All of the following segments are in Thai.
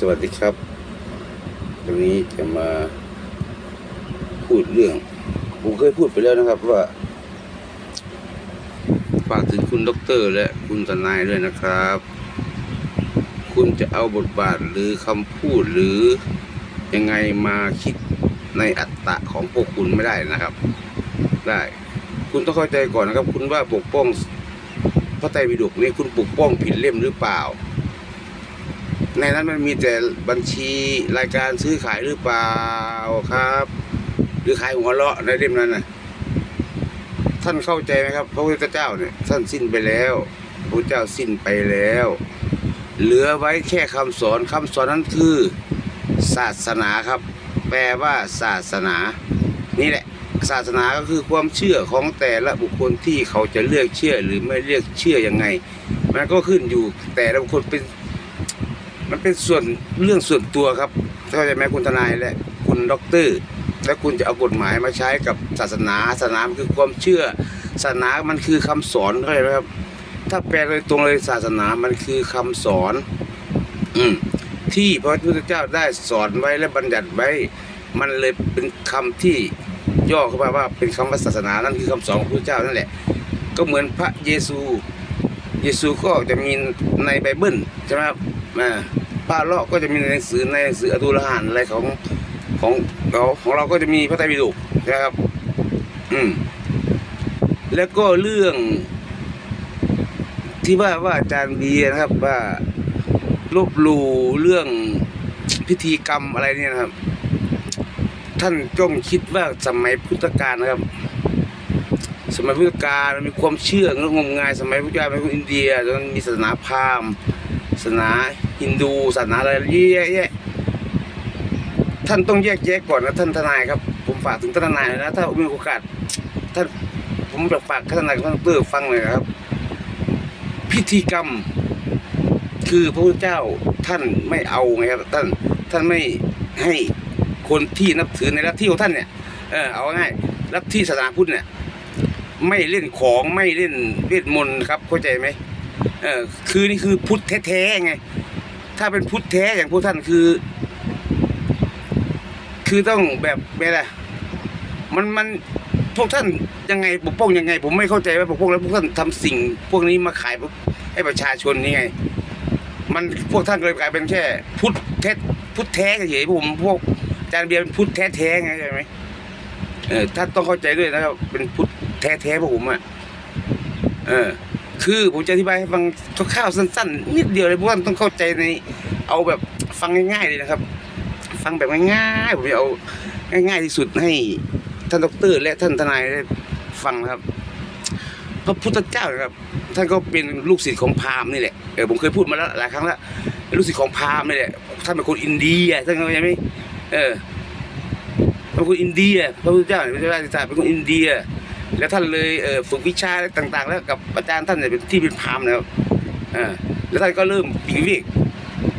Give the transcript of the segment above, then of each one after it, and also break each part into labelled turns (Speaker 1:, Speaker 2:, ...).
Speaker 1: สวัสดีครับ วันนี้จะมาพูดเรื่อง ผมเคยพูดไปแล้วนะครับว่า ฝากถึงคุณด็อกเตอร์และคุณทนายด้วยนะครับ คุณจะเอาบทบาทหรือคำพูดหรือยังไงมาคิดในอัตตะของพวกคุณไม่ได้นะครับ ได้ คุณต้องเข้าใจก่อนนะครับ คุณว่าปกป้องพระไตรปิฎกนี่คุณปกป้องผิดเล่มหรือเปล่า ในนั้นมันมีแต่บัญชีรายการซื้อขายหรือเปล่าครับ หรือขายหัวเราะในเล่มนั้นนะท่านเข้าใจไหมครับ พระพุทธเจ้าเนี่ยท่านสิ้นไปแล้ว พระเจ้าสิ้นไปแล้ว เหลือไว้แค่คำสอนคำสอนนั้นคือ ศาสนาครับ แปลว่าศาสนา นี่แหละศาสนาก็คือความเชื่อของแต่ละบุคคลที่เขาจะเลือกเชื่อหรือไม่เลือกเชื่อยังไง มันก็ขึ้นอยู่แต่ละบุคคลเป็น มันเป็นส่วนเรื่องส่วนตัวครับเข้าใจไหมคุณทนายและคุณด็อกเตอร์ และคุณจะเอากฎหมายมาใช้กับศาสนาศาสนามันคือความเชื่อศาสนามันคือคำสอนเข้าใจไหมครับถ้าแปลเลยตรงเลยศาสนามันคือคำสอน อืมที่พระพุทธเจ้าได้สอนไว้และบัญญัติไว้ มันเลยเป็นคำที่ย่อเข้ามาว่าเป็นคำว่าศาสนานั่นคือคำสอนของพระเจ้านั่นแหละ ก็เหมือนพระเยซู เยซูก็จะมีในไบเบิลใช่ไหมครับ อ่าพระเลาะก็จะมีในหนังสือในหนังสืออตุลหานอะไรของของเราของเราก็จะมีพระไตรปิฎกนะครับ อืม แล้วก็เรื่อง ที่ว่าว่าอาจารย์เบียนะครับ ว่าลบหลู่เรื่องพิธีกรรมอะไรเนี่ยนะครับ ท่านจงคิดว่าสมัยพุทธกาลนะครับ สมัยพุทธกาลมีความเชื่อเรื่องงมงาย สมัยพุทธกาลเป็นคนอินเดียแล้วมีศาสนาพราหมณ์ศาสนา ฮินดูศาสนาอะไรเยอะแยะท่านต้องแยกแยะก่อนนะท่านทนายครับ ผมฝากถึงท่านทนายนะถ้ามีโอกาสท่านผมฝากท่านทนายกับท่านเตอร์ฟังหน่อยครับ พิธีกรรม คือพระพุทธเจ้าท่านไม่เอาไงครับท่านท่านไม่ให้คนที่นับถือในลัทธิของท่านเนี่ยเออเอาง่ายๆลัทธิศาสนาพุทธเนี่ย ไม่เล่นของไม่เล่นเวทมนต์ครับเข้าใจไหมเออคือนี่คือพุทธแท้ๆไง ถ้าเป็นพุทธแท้อย่างพวกท่านคือ คือต้องแบบไม่ละมันมันพวกท่านยังไงปกป้องยังไง ผมไม่เข้าใจว่าปกป้องแล้วพวกท่านทำสิ่ง พวกนี้มาขายให้ประชาชนนี่ไง มันพวกท่านเลยกลายเป็นแค่พุทธแท้พุทธแท้เฉยผมพวกอาจารย์เบียร์เป็นพุทธแท้ๆไงใช่ไหมเออท่านต้องเข้าใจด้วยนะครับเป็นพุทธแท้ๆพวกผมอะเออ คือผมจะอธิบายให้ฟังคร่าวๆสั้นๆนิดเดียวเลยพวกท่านต้องเข้าใจในเอาแบบฟังง่ายๆเลยนะครับ ฟังแบบง่ายๆผมจะเอาง่ายๆที่สุดให้ท่านดอกเตอรและท่านทนายได้ฟังนะครับพระพุทธเจ้านะครับท่านก็เป็นลูกศิษย์ของพราหมณ์นี่แหละเออผมเคยพูดมาแล้วหลายครั้งแล้วลูกศิษย์ของพราหมณ์นี่แหละท่านเป็นคนอินเดียท่านเข้าใจไหมเออเป็นคนอินเดีย พระพุทธเจ้าเนี่ยพระเจ้าสิทธาเป็นคนอินเดีย แล้วท่านเลยเฝึกวิชาอะไรต่าง ๆ แล้วกับอาจารย์ท่านเนี่ยเป็นที่เป็นพามนะครับอ่าแล้วท่านก็เริ่มปีกวิก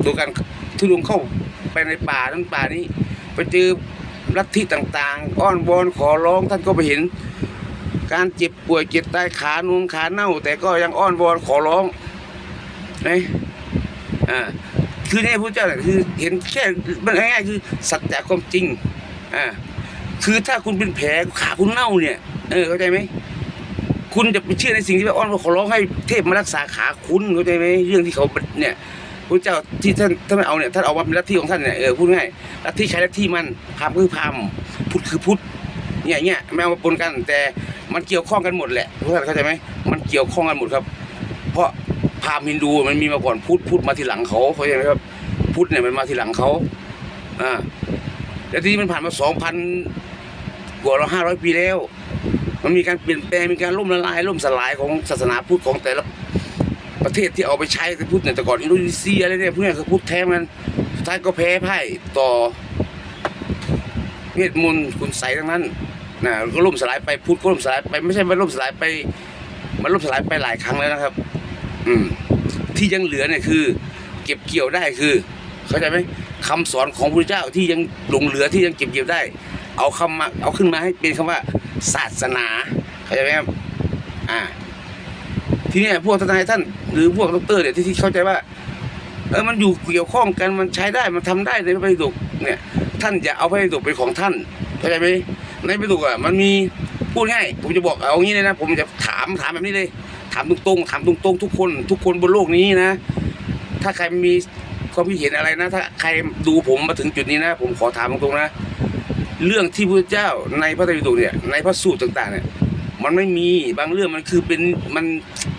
Speaker 1: โดยการทุดงเข้าไปในป่านั้นป่านี้ ไปเจอลัทธิต่างๆ อ้อนวอนขอร้องท่านก็ไปเห็น การเจ็บป่วยเจ็บตายขานุงขาเน่า แต่ก็ยังอ้อนวอนขอร้องนะอ่าคือเนี่ยพระเจ้าเนี่ยคือเห็นแค่มันง่ายๆคือสัจจะความจริงอ่าคือถ้าคุณเป็นแผลขาคุณเน่าเนี่ย เออเข้าใจไหมคุณจะไปเชื่อในสิ่งที่ว่าอ้อนวอนขอร้องให้เทพมารักษาขาคุณเข้าใจไหมเรื่องที่เขาเนี่ยพระเจ้าที่ท่านท่านไม่เอาเนี่ยท่านเอามาเป็นลัทธิของท่านเนี่ยเออพูดง่ายลัทธิใช้ลัทธิมันพามคือพามพุทธคือพุทธเนี่ยเนี่ยไม่เอามาปนกัน แต่มันเกี่ยวข้องกันหมดแหละทุกท่านเข้าใจไหมมันเกี่ยวข้องกันหมดครับ เพราะพามฮินดูมันมีมาก่อนพุทธพุทธมาทีหลังเขาเข้าใจไหมครับ พุทธเนี่ยมันมาทีหลังเขาอ่าแล้วทีนี้มันผ่านมาสองพันกว่าเราห้าร้อยปีแล้ว มันมีการเปลี่ยนแปลงมีการล่มละลายล่มสลายของศาสนาพุทธของแต่ละประเทศที่เอาไปใช้แต่พุทธเนี่ยแต่ก่อนอินโดนีเซียอะไรเนี่ยพวกนี้คือพุทธแท้มันสุดท้ายก็แพ้พ่ายต่อเวทมนต์คุณใสทั้งนั้นนะก็ล่มสลายไปพุทธก็ล่มสลายไปไม่ใช่ว่าล่มสลายไป มันล่มสลายไปหลายครั้งแล้วนะครับ อืมที่ยังเหลือเนี่ยคือ เก็บเกี่ยวได้คือ เข้าใจไหมคำสอนของพระเจ้าที่ยังหลงเหลือที่ยังเก็บเกี่ยวได้ เอาคำมาเอาขึ้นมาให้เป็นคำว่า ศาสนาเข้าใจไหมครับอ่า ทีนี้พวกทนายท่าน หรือพวกดอกเตอร์เนี่ยที่ที่เข้าใจว่าเออมันอยู่เกี่ยวข้องกันมันใช้ได้มันทำได้ในพระไตรปิฎกเนี่ย ท่านจะเอาพระไตรปิฎกเป็นของท่านเข้าใจไหมในพระไตรปิฎกอะมันมีพูดง่ายผมจะบอกเอางี้เลยนะ ผมจะถามถามแบบนี้เลย ถามตรงๆถามตรงๆ ทุกคนทุกคนบนโลกนี้นะ ถ้าใครมีความคิดเห็นอะไรนะ ถ้าใครดูผมมาถึงจุดนี้นะ ผมขอถามตรงๆนะ เรื่องที่พระเจ้าในพระไตรปิฎกเนี่ยในพระสูตรต่างๆเนี่ยมันไม่มีบางเรื่องมันคือเป็นมัน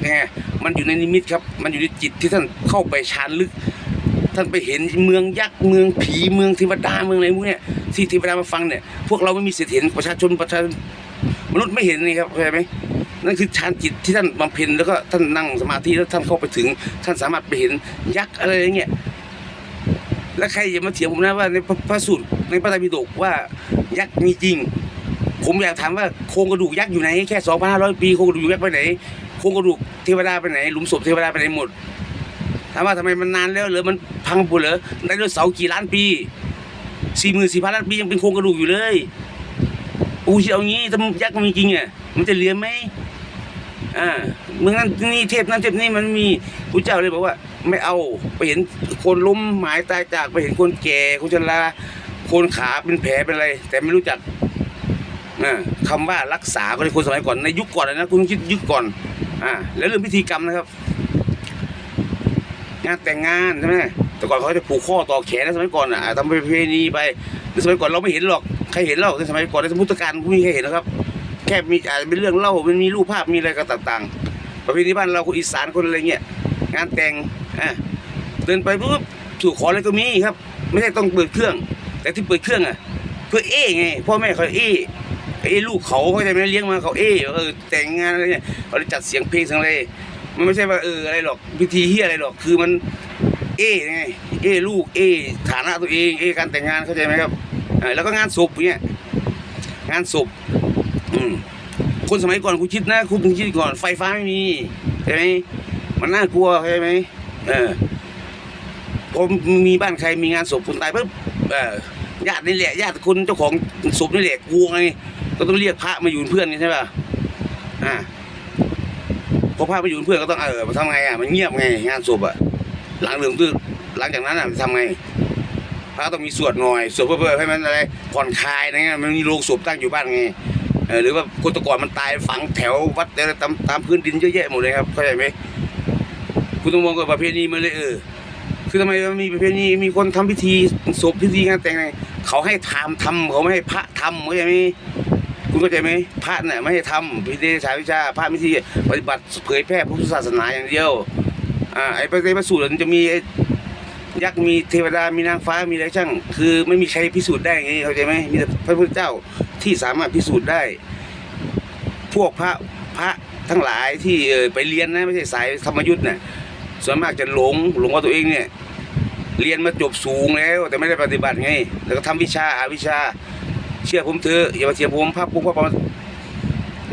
Speaker 1: ยังไงมันอยู่ในนิมิตครับ มันอยู่ในจิตที่ท่านเข้าไปชานลึก ท่านไปเห็นเมืองยักษ์เมืองผีเมืองเทวดาเมืองอะไรพวกเนี้ยที่เทวดามาฟังเนี่ยพวกเราไม่มีสิทธิ์เห็นประชาชนประชาชนมนุษย์ไม่เห็นนี่ครับเข้าใจไหมนั่นคือฌานจิตที่ท่านบำเพ็ญแล้วก็ท่านนั่งสมาธิแล้วท่านเข้าไปถึง ท่านสามารถไปเห็นยักษ์อะไรอย่างเงี้ย แล้วใครอย่ามาเถียงผมนะว่าในพระพระสูตรในพระไตรปิฎกว่ายักษ์มีจริง ผมอยากถามว่าโครงกระดูกยักษ์อยู่ไหนแค่2,500 ปีโครงกระดูกยักษ์ไปไหนโครงกระดูกเทวดาไปไหนหลุมศพเทวดาไปไหนหมดถามว่าทำไมมันนานแล้วหรือมันพังหมดเหรอไดโนเสาร์กี่ล้านปีสี่หมื่นสี่พันล้านปียังเป็นโครงกระดูกอยู่เลยอูจะเอางี้ถ้ายักษ์มันมีจริงอะมันจะเหลือไหมอ่า เมืองนั้นนี่เทพนั้นเทพนี่มันมีพระเจ้าเลยบอกว่า ไม่เอาไปเห็นคนล้มหายตายจากไปเห็นคนแก่คนชราคนขาเป็นแผลเป็นอะไร แต่ไม่รู้จักนะคำว่ารักษาก็ในคนสมัยก่อนในยุคก่อนนะคุณคิดยุคก่อนอ่าแล้วเรื่องพิธีกรรมนะครับ งานแต่งงานใช่ไหมแต่ก่อนเขาจะผูกข้อต่อแขนนะสมัยก่อนอะทำปเพณีไปในสมัยก่อนเราไม่เห็นหรอกใครเห็นหรอกในสมัยก่อนในสมุทรการไม่มีใครเห็นนะครับ แค่มีอาจจะเป็นเรื่องเล่ามันมีรูปภาพมีอะไรก็ต่างๆ ประเพณีบ้านเราคนอีสานคนอะไรเงี้ยงานแต่งอะเดินไปปุ๊บถูกขออะไรก็มีครับ ไม่ใช่ต้องเปิดเครื่อง แต่ที่เปิดเครื่องอะ เพื่อเอ้ไงพ่อแม่เขาเอ้เอ้ลูกเขาเขาจะไม่เลี้ยงมาเขาเอ้เออแต่งงานอะไรเนี่ยเขาเลยจัดเสียงเพลงเสียงอะไรมันไม่ใช่ว่าเอออะไรหรอกพิธีเฮียอะไรหรอกคือมันเอ้ไงเอ้ลูกเอ้ฐานะตัวเองเอ้การแต่งงานเข้าใจไหมครับแล้วก็งานศพเนี่ยงานศพอืม คนสมัยก่อนคุณคิดนะคุณต้องคิดก่อน ไฟฟ้าไม่มีใช่ไหมมันน่ากลัวเข้าใจไหมเออพอมีบ้านใครมีงานศพคนตายปุ๊บเออญาตินี่แหละญาติคนเจ้าของศพนี่แหละกลัวไงก็ต้องเรียกพระมาอยู่เป็นเพื่อนใช่ป่ะอ่าพอพระมาอยู่เป็นเพื่อนก็ต้องเออมาทำไงอะมันเงียบไงงานศพอะหลังเรื่องตื้อหลังจากนั้นอะทำไงพระต้องมีสวดหน่อยสวดเพื่อให้มันอะไรผ่อนคลายนะไงมันมีโรงศพตั้งอยู่บ้านไง หรือว่าคนตะกอนมันตายฝังแถววัดอะไรตามตามพื้นดินเยอะแยะหมดเลยครับเข้าใจไหมคุณต้องมองกับประเพณีมันเลยเออคือทำไมมันมีประเพณีมีคนทำพิธีศพพิธีงานแต่งไงเขาให้ทำทำเขาไม่ให้พระทำเข้าใจไหมคุณเข้าใจไหมพระเนี่ยไม่ให้ทำพิธีสายวิชาพระพิธีปฏิบัติเผยแพร่พุทธศาสนาอย่างเดียวอ่าไอ้ประเทศพระสูตรมันจะมีไอยักษ์มีเทวดามีนางฟ้ามีอะไรช่าง คือไม่มีใครพิสูจน์ได้ไงเข้าใจไหมมีแต่พระพุทธเจ้า ที่สามารถพิสูจน์ได้ พวกพระพระทั้งหลายที่เออไปเรียนนะไม่ใช่สายธรรมยุทธ์น่ะส่วนมากจะหลงหลงว่าตัวเองเนี่ยเรียนมาจบสูงแล้ว แต่ไม่ได้ปฏิบัติไง แล้วก็ทำวิชาอาวิชา เชื่อผมเถอะอย่ามาเถียงผมภาพปุ๊บภาพ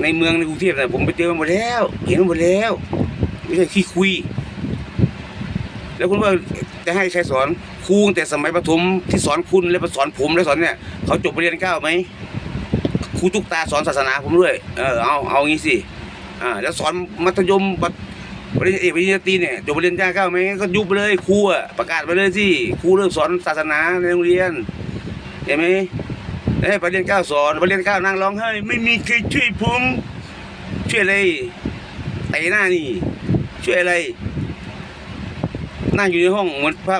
Speaker 1: ในเมืองในกรุงเทพเนี่ยผมไปเจอมาหมดแล้วเห็นมาหมดแล้ว ไม่ใช่ขี้คุย แล้วคุณว่าจะให้ใครสอนครูแต่สมัยประถมที่สอนคุณและสอนผมและสอนเนี่ยเขาจบปริญญาเก้าไหม ครูทุกตาสอนศาสนาผมด้วย เออเอาเอางี้สิอ่าแล้วสอนมัธยมปปริญญาเอกปริญญาตรีเนี่ยจบปริญญาเก้าไหมก็ยุบไปเลยครูอะประกาศไปเลยสิครูเริ่มสอนศาสนาในโรงเรียนเห็นไหมให้ปริญญาเก้าสอนปริญญาเก้านั่งร้องไห้ไม่มีใครช่วยผมช่วยอะไรเตะหน้านี่ ช่วยอะไร นั่งอยู่ในห้องเหมือนพระ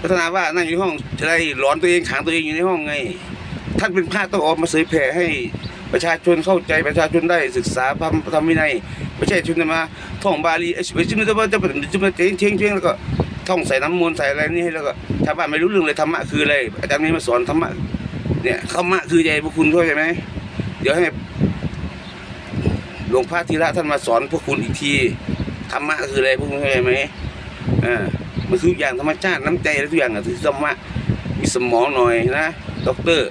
Speaker 1: พัฒนาว่านั่งอยู่ในห้องอะไรหลอนตัวเองขังตัวเองอยู่ในห้องไง ท่านเป็นพระต้องออกมาเผยแผ่ให้ประชาชนเข้าใจประชาชนได้ศึกษาพระธรรมวินัยไม่ใช่ชนจะมาท่องบาลีเอ้ยไปจุ่มจะมาจะเป็นจุ่มเทียงเทียงเทียงแล้วก็ท่องใส่น้ำมนต์ใส่อะไรนี่ให้แล้วก็ชาวบ้านไม่รู้เรื่องเลยธรรมะคืออะไรอาจารย์นี่มาสอนธรรมะเนี่ยธรรมะคือใจพวกคุณเข้าใจไหมเดี๋ยวให้หลวงพ่อธีระท่านมาสอนพวกคุณอีกทีธรรมะคืออะไรพวกคุณเข้าใจไหมอ่ามันคืออย่างธรรมชาติน้ำใจอะไรทุกอย่างอะคือธรรมะมีสมองหน่อยนะด็อกเตอร์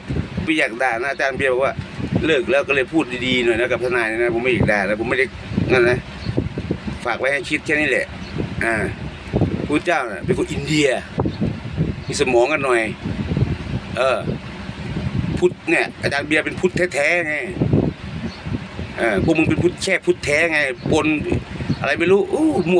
Speaker 1: ไม่อยากด่านะอาจารย์เบียร์บอกว่าเลิกแล้วก็เลยพูดดีๆหน่อยนะกับทนายนะผมไม่อยากด่าแล้วผมไม่ได้นั่นนะฝากไว้ให้คิดแค่นี้แหละ อ่าพระเจ้าน่ะเป็นคนอินเดีย มีสมองกันหน่อย เออ พุทธเนี่ยอาจารย์เบียร์เป็นพุทธแท้ๆไงเออพวกมึงเป็นพุทธแค่พุทธแท้ไงปนอะไรไม่รู้อู้มั่ว